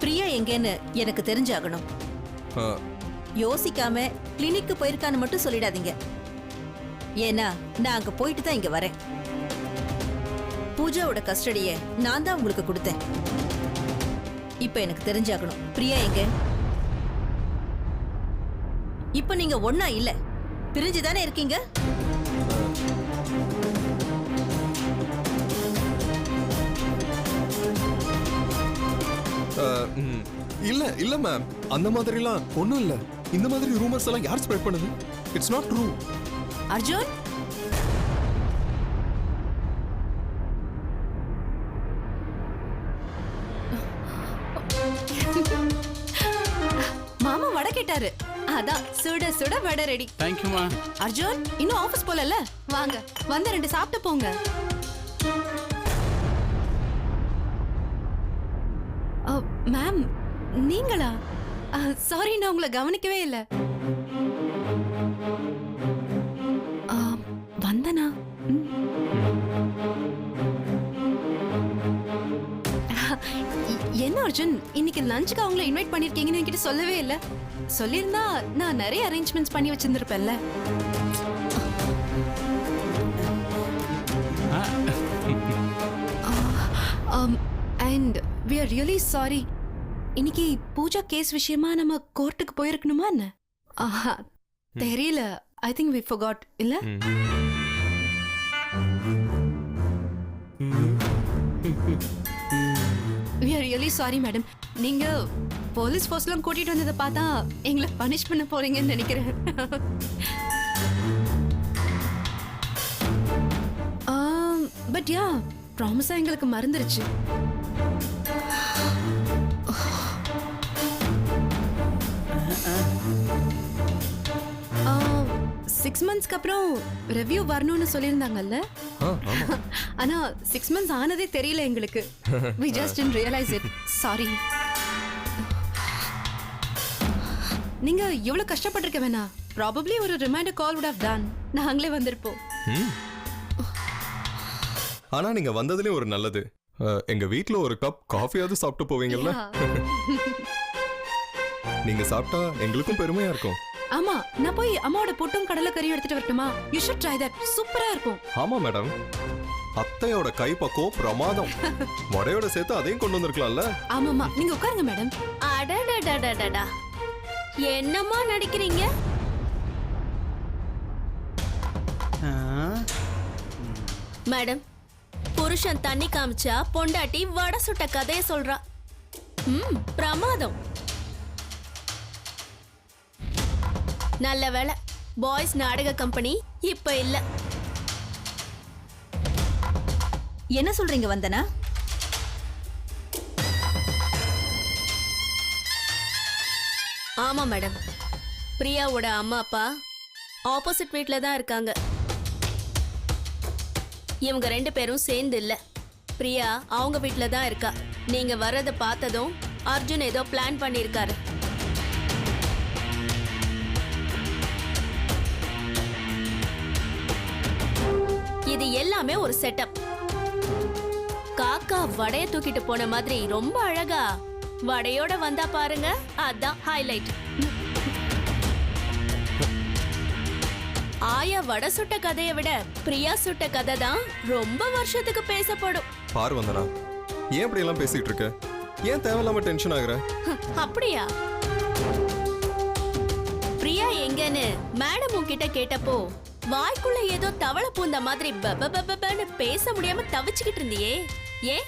பிரியா எங்கேன்னு எனக்கு தெரிஞ்சாகணும். யோசிக்காம கிளினிக்கு போயிருக்கான்னு மட்டும் சொல்லிடாதீங்க. ஏன்னா நான் அங்க போயிட்டு தான் இங்க வரேன். பூஜாவோட கஸ்டடியை நான் தான் உங்களுக்கு கொடுத்தேன். இப்ப எனக்கு தெரிஞ்சாகணும். பிரியா எங்க? இப்ப நீங்க ஒண்ணா இல்ல. பிரிஞ்சு தானே இருக்கீங்க. இல்ல இல்ல மேம் அந்த மாதிரிலாம் ஒண்ணும் இல்ல. இந்த மாதிரி ரூமர்ஸ் எல்லாம் யார் ஸ்ப்ரெட் பண்ணுது? It's not true Arjun? Vada கேட்டாரு அதான் சுட சுட வடை ரெடி. தேங்க்யூமா அர்ஜுன் இன்னும் ஆபீஸ் போலல வாங்க வந்து ரெண்டு சாப்பிட்டு போங்க. மேம் நீங்களா? சாரி நான் உங்களை கவனிக்கவே இல்லை. வந்தனா. என்ன அர்ஜுன் இன்னைக்கு லஞ்சுக்கு அவங்கள இன்வைட் பண்ணிருக்கீங்கன்னு என்கிட்ட சொல்லவே இல்ல. சொல்லியிருந்தா நான் நிறைய அரேஞ்ச்மெண்ட்ஸ் பண்ணி வச்சிருந்திருப்பேன்ல. And we are really sorry இன்னைக்கு பூஜா கேஸ் விஷயமா நம்ம கோர்ட்டுக்கு போயிருக்கணுமா என்ன? ஆஹா, தெரியல. ஐ திங்க் வி forgot இல்ல? We are really sorry madam நீங்க போலீஸ் ஃபோர்ஸ்லாம் கூட்டிட்டு வந்ததை பார்த்தா எங்களை பனிஷ் பண்ண போறீங்கன்னு நினைக்கிறேன். பட் யா ப்ராமிஸா எங்களுக்கு மறந்துருச்சு. சிக்ஸ் மந்த்ஸ்க்கு அப்புறம் ரிவ்யூ வரணும்னு சொல்லியிருந்தாங்கல்ல? ஆனா சிக்ஸ் மந்த்ஸ் ஆனதே தெரியல எங்களுக்கு. We just in realise it sorry நீங்க இவ்வளவு கஷ்டப்பட்டிருக்க வேணாம் ப்ராபப்ளி ஒரு reminder call would have done. நாங்களே வந்திருப்போம். ஆனா நீங்க வந்ததுலயும் ஒரு நல்லது. எங்க வீட்ல ஒரு கப் காஃபியாவது சாப்பிட்டு போவீங்கல்ல. நீங்க சாப்பிட்டா எங்களுக்கும் பெருமையா இருக்கும். ஆமா நான் போய் அம்மாவோட புட்டும் கடலை கறியும் எடுத்துட்டு வரட்டுமா? யூ ஷுட் ட்ரை தட் சூப்பரா இருக்கும். ஆமா மேடம் அத்தையோட கைப்பக்குவம் பிரமாதம். வடையோட சேர்த்து அதையும் கொண்டு வந்திருக்கலாம்ல? ஆமாமா நீங்க உட்காருங்க மேடம் அடடடடடடா என்னம்மா நடிக்கிறீங்க? மேடம் புருஷன் தண்ணி காமிச்சா பொண்டாட்டி வடை சுட்ட கதைய சொல்றா. ம் பிரமாதம். நல்ல வேளை பாய்ஸ் நாடக கம்பெனி இப்ப இல்ல. என்ன சொல்றீங்க வந்தனா? ஆமா மேடம். பிரியாவோட அம்மா அப்பா ஆப்போசிட் வீட்ல தான் இருக்காங்க. இவங்க ரெண்டு பேரும் சேர்ந்து இல்ல. பிரியா அவங்க வீட்ல தான் இருக்கா. நீங்க வர்றத பார்த்ததும் அர்ஜுன் ஏதோ பிளான் பண்ணிருக்காரு எல்லாமே ஒரு செட்டப் காக்கா வடைய தூக்கிட்டு போன மாதிரி ரொம்ப அழகா. வடையோட வந்தா பாருங்க அதான் ஹைலைட் ஆயா வடை சுட்ட கதையை விட பிரியா சுட்ட கதை தான் ரொம்ப வருஷத்துக்கு பேசப்படும். பாரு வந்தனா ஏன் இப்படி எல்லாம் பேசிட்டு இருக்க? ஏன் தேவையில்லாம டென்ஷன் ஆகுற? அப்படியா? பிரியா எங்கன்னு மேடம் உன்கிட்ட கேட்டப்போ வாய்க்குள்ள ஏதோ தவளை பூந்த மாதிரி பப பேச முடியாம தவிச்சுக்கிட்டு இருந்தியே ஏன்